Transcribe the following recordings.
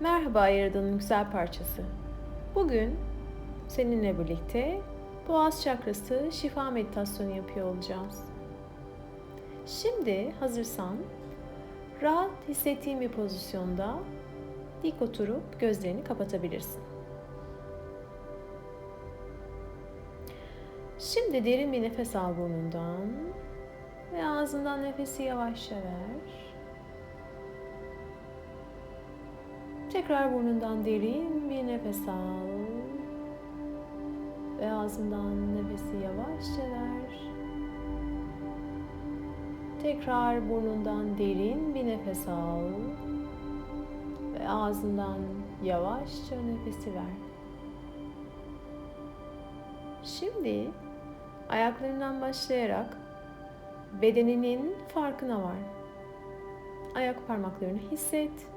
Merhaba Yaradan'ın güzel parçası. Bugün seninle birlikte boğaz çakrası şifa meditasyonu yapıyor olacağız. Şimdi hazırsan rahat hissettiğin bir pozisyonda dik oturup gözlerini kapatabilirsin. Şimdi derin bir nefes al burnundan ve ağzından nefesi yavaşça ver. Tekrar burnundan derin bir nefes al. Ve ağzından nefesi yavaşça ver. Tekrar burnundan derin bir nefes al. Ve ağzından yavaşça nefesi ver. Şimdi ayaklarından başlayarak bedeninin farkına var. Ayak parmaklarını hisset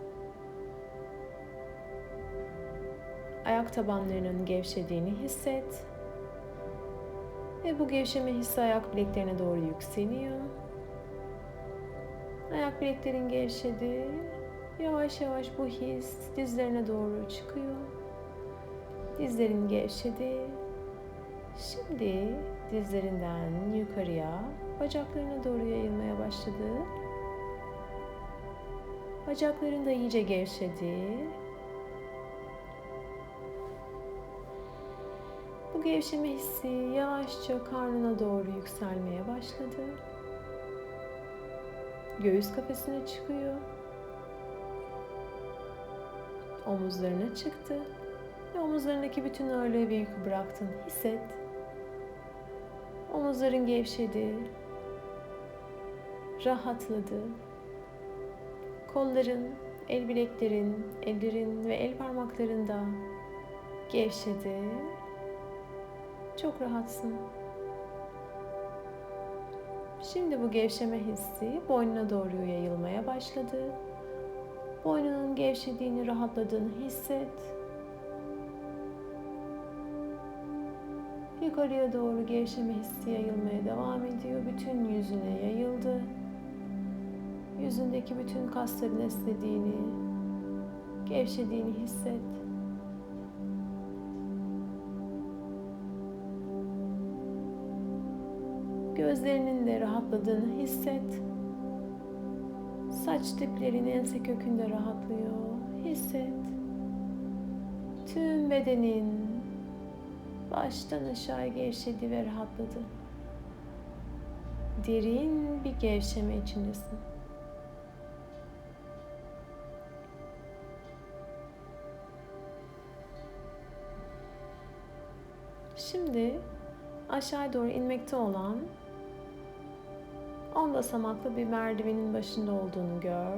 ayak tabanlarının gevşediğini hisset. Ve bu gevşeme hissi ayak bileklerine doğru yükseliyor. Ayak bileklerin gevşedi. Yavaş yavaş bu his dizlerine doğru çıkıyor. Dizlerin gevşedi. Şimdi dizlerinden yukarıya bacaklarına doğru yayılmaya başladı. Bacakların da iyice gevşedi. Bu gevşeme hissi yavaşça karnına doğru yükselmeye başladı. Göğüs kafesine çıkıyor. Omuzlarına çıktı. Ve omuzlarındaki bütün ağırlığı ve yükü bıraktın. Hisset. Omuzların gevşedi. Rahatladı. Kolların, el bileklerin, ellerin ve el parmaklarında gevşedi çok rahatsın. Şimdi bu gevşeme hissi boynuna doğru yayılmaya başladı. Boynunun gevşediğini, rahatladığını hisset. Yukarıya doğru gevşeme hissi yayılmaya devam ediyor. Bütün yüzüne yayıldı. Yüzündeki bütün kasların esnediğini, gevşediğini hisset. Gözlerinin de rahatladığını hisset. Saç diplerin ense kökünde rahatlıyor. Hisset. Tüm bedenin baştan aşağı gevşedi ve rahatladı. Derin bir gevşeme içindesin. Şimdi aşağı doğru inmekte olan 10 basamaklı bir merdivenin başında olduğunu gör.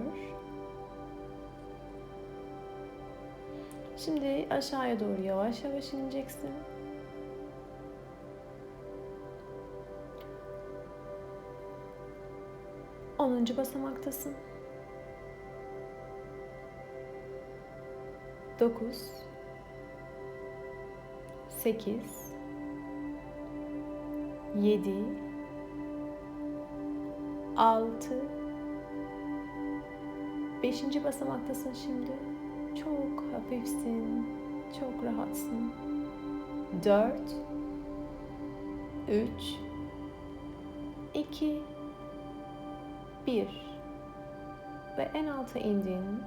Şimdi aşağıya doğru yavaş yavaş ineceksin. Onuncu basamaktasın. Dokuz. Sekiz. Yedi. 6 Beşinci basamaktasın şimdi. Çok hafifsin. Çok rahatsın. 4 3 2 1 Ve en alta indin.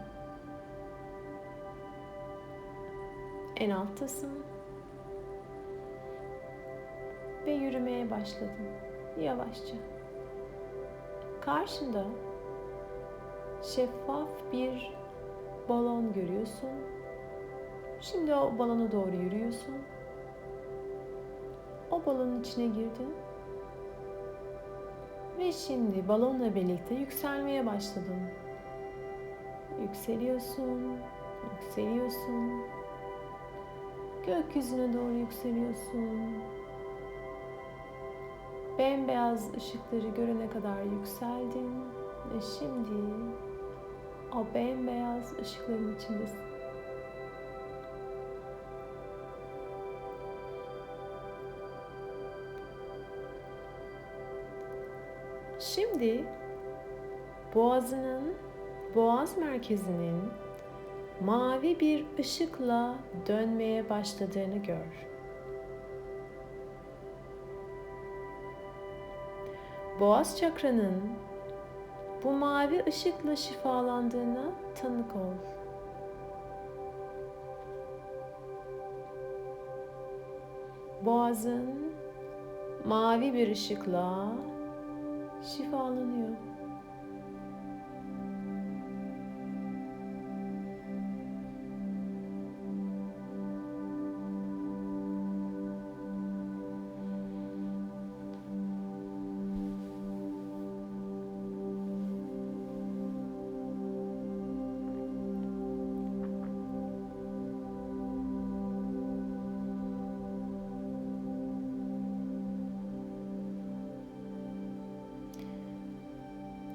En alttasın. Ve yürümeye başladın. Yavaşça. Karşında şeffaf bir balon görüyorsun. Şimdi o balona doğru yürüyorsun. O balonun içine girdin. Ve şimdi balonla birlikte yükselmeye başladın. Yükseliyorsun, yükseliyorsun. Gökyüzüne doğru yükseliyorsun. Bembeyaz ışıkları görene kadar yükseldin ve şimdi o bembeyaz ışıkların içindesin. Şimdi boğazının, boğaz merkezinin mavi bir ışıkla dönmeye başladığını gör. Boğaz çakranın bu mavi ışıkla şifalandığına tanık ol. Boğazın mavi bir ışıkla şifalanıyor.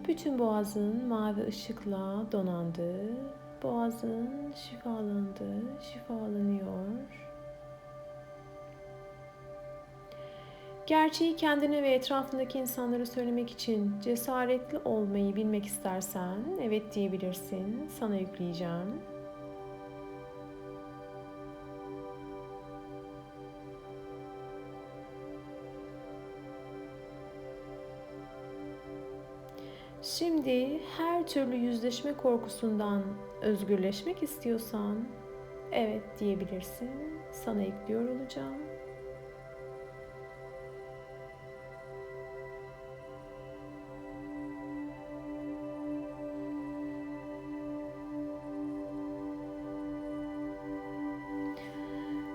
Bütün boğazın mavi ışıkla donandı. Boğazın şifalandı, şifalanıyor. Gerçeği kendine ve etrafındaki insanlara söylemek için cesaretli olmayı bilmek istersen evet diyebilirsin. Sana yükleyeceğim. Şimdi her türlü yüzleşme korkusundan özgürleşmek istiyorsan evet diyebilirsin. Sana ekliyor olacağım.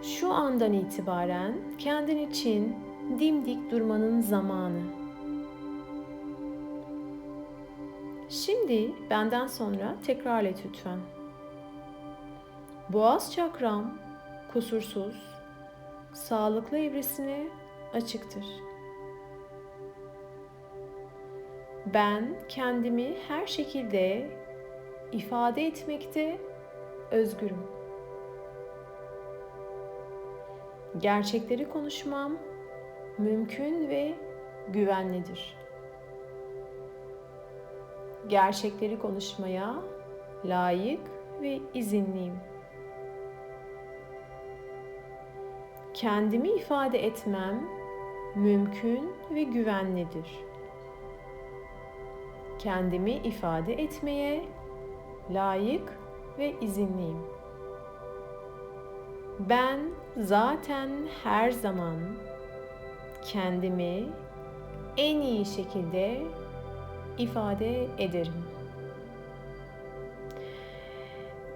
Şu andan itibaren kendin için dimdik durmanın zamanı. Şimdi benden sonra tekrar et lütfen. Boğaz çakram kusursuz, sağlıklı evresine açıktır. Ben kendimi her şekilde ifade etmekte özgürüm. Gerçekleri konuşmam mümkün ve güvenlidir gerçekleri konuşmaya layık ve izinliyim. Kendimi ifade etmem mümkün ve güvenlidir. Kendimi ifade etmeye layık ve izinliyim. Ben zaten her zaman kendimi en iyi şekilde ifade ederim.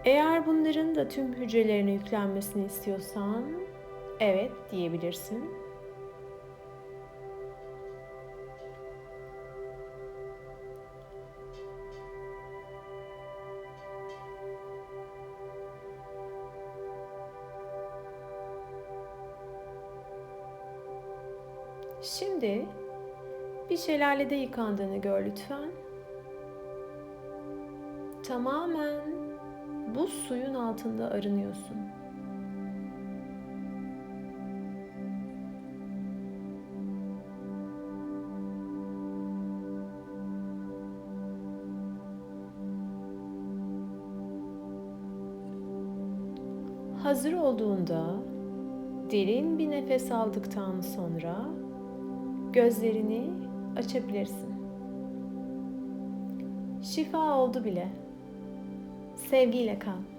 Eğer bunların da tüm hücrelerine yüklenmesini istiyorsan evet diyebilirsin. Şimdi bir şelalede yıkandığını gör lütfen. Tamamen bu suyun altında arınıyorsun. Hazır olduğunda derin bir nefes aldıktan sonra gözlerini açabilirsin. Şifa oldu bile. Sevgiyle kal.